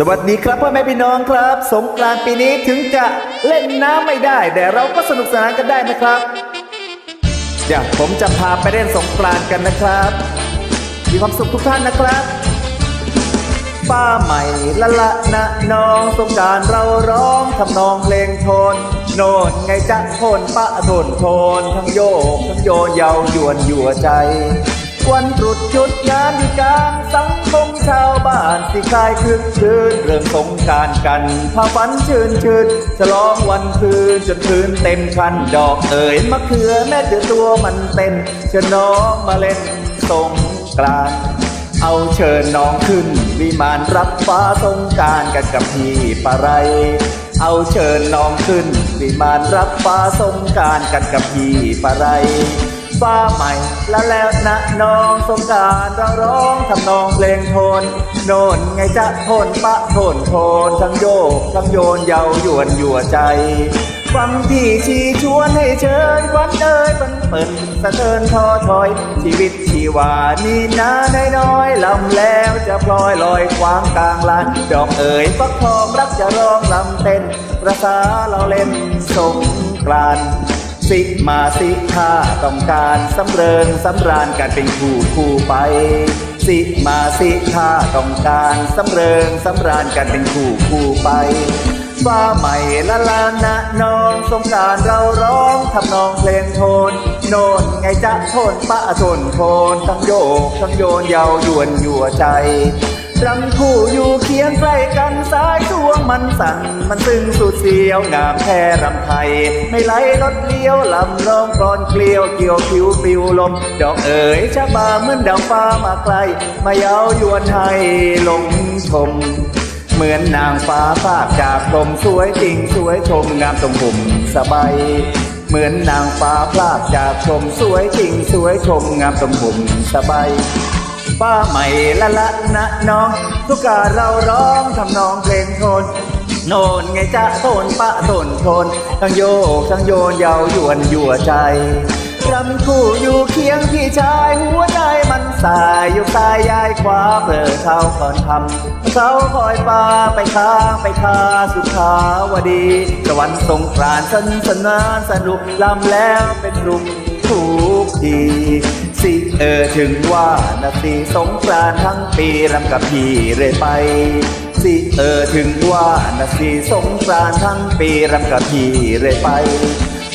สวัสดีครับพ่อแม่พี่น้องครับ สงกรานต์ปีนี้ถึงจะเล่นน้ำไม่ได้ แต่เราก็สนุกสนานกันได้นะครับเดี๋ยวผมจะพาไปเล่นสงกรานต์กันนะครับ มีความสุขทุกท่านนะครับ ป้าใหม่ละละนะน้องสงกรารเราร้องทำนองเพลงโทน โน่นไงจะโทนป้าโทนโทนทั้งโยกทั้งโยนเยาวยวนยั่วใจ วันตรุษจุดงาานสิคลายคึกคืนเรื่องสงการกันพาฝันชื่นชื่นฉลองวันคืนจนคืนเต็มคันดอกเอ๋ยมะเขือแม่เจอตัวมันเต้นเชิญน้องมาเล่นสงกรานเอาเชิญน้องขึ้น วิมานรับฟ้าสงการกันกับพี่ปะไร เอาเชิญน้องขึ้น วิมานรับฟ้าสงการกันกับพี่ปะไร ฟ้าใหม่และแล้วนะน้องสงการเราร้องทำนองเพลงโทน โน่นไงจะโทนปะโทนโทนทั้งโยกทั้งโยนเยาวยวนยั่วใจฟังที่ชี้ชวนให้เชิญวันเอ่ยเปิ่นเปิ่นสะเทินทอถอย ชีวิตชีวานี่นาน้อยน้อยๆลำแล้วจะพลอยลอยควางกลางลานดอกเอ๋ยฟักทองรักจะร้องลำเต้นประสาเราเล่นสงกรานต์ สิมาสิท่าต้องการสำเริงสำราญกันเป็นคู่คู่ไป สิมาสิท่าต้องการสำเริงสำราญกันเป็นคู่คู่ไปฟ้าใหม่ละลานะน้องสงการเราร้องทำนองเพลงโทน โนนไงจะโทนปะโทนโทนทั้งโยกทั้งโยนเยาวยวนยั่วใจ รำคู่อยู่เคียงใกล้กันสายช่วงมันสั่นมันซึ้งสุดเสียวงามแค่รำไทย ไม่ไหลรถเลี้ยวลำร้องกรอนเกลียวเกี่ยวผิวปิวลม ดอกเอ๋ยชะบาเหมือนดาวฟ้ามาไกลมาเย้ายวนให้หลงชม เหมือนนางฟ้าภาพจากพรมสวยจริงสวยชมงามตรงผมสบายเหมือนนางฟ้าพลาดจากชมสวยจริงสวยชมงามตรงผมสบาย ป้าใหม่ละละนะน้อง ทุกการเราร้องทำนองเพลงโทน โนนไงจะโทนปะโทนโทนทั้งโยกทั้งโยนเยาวยวนยั่วใจรำคู่อยู่เคียงพี่ชายหัวใจมันสายอยู่ซ้ายยายขวาเพื่อเขาก่อนทำเขาคอยปาไปค้างไปคาสุขาวดีสวรรค์สงกรานต์สนสนานสนุกลำแล้วเป็นรุมทุก ที สิเออถึงว่านาทีสงกรานทั้งปีรำกับพี่เรื่อยไป สิเออถึงว่านาทีสงกรานทั้งปีรำกับพี่เรื่อยไป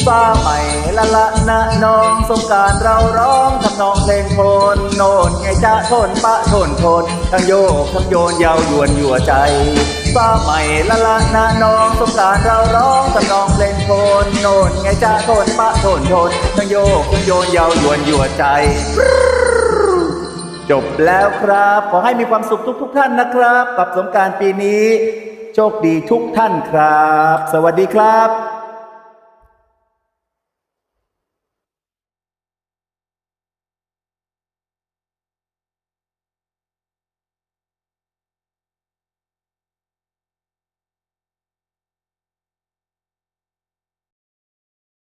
ฟ้าใหม่ละละนะน้องสงการเราร้องทำนองเพลงโทนโน่นไงจะโทนปะโทนโทนทั้งโยกทั้งโยนยาวยวนยั่วใจ ฟ้าใหม่ละละนาน้องสงการเราร้องสำนองเพลงโทนโนนไงจะโทนปะโทนโทนทั้งโยกทั้งโยนยาวยวนยั่วใจ จบแล้วครับ ขอให้มีความสุขทุกทุกท่านนะครับ กับสงการปีนี้ โชคดีทุกท่านครับ สวัสดีครับ